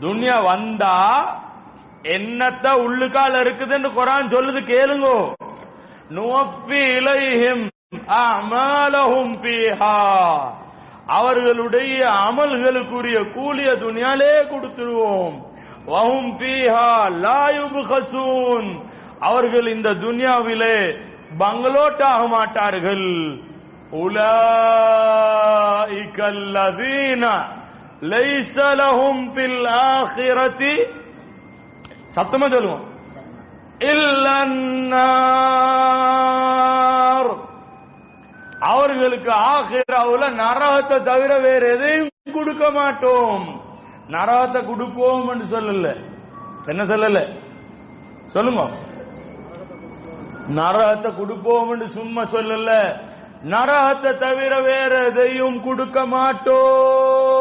துன்யா வந்தா என்னத்த உள்ளுக்கால இருக்குதுன்னு குரான் சொல்லுது கேளுங்கோ. நுவப்பி இலைஹிம் அமலஹும் பீஹா. அவர்களுடைய அமல்களுக்குரிய கூலிய துனியாலே கொடுத்துருவோம். வஹும் பீஹா லாயுபு ஹசூன் அவர்கள் இந்த துன்யாவிலே பங்களோட்டாக மாட்டார்கள். உலா இக்கல்லதீன லைஸ லஹும் பில் ஆஹிரதி சத்தமா சொல்லுவோம். இல்லன்னார். அவர்களுக்கு ஆகிராவுல நரகத்தை தவிர வேற எதையும் கொடுக்க மாட்டோம். நரகத்தை கொடுப்போம் சொல்லல. என்ன சொல்லல? சொல்லுங்க. நரகத்தை கொடுப்போம் சும்மா சொல்லல. நரகத்தை தவிர வேற எதையும் கொடுக்க மாட்டோம்.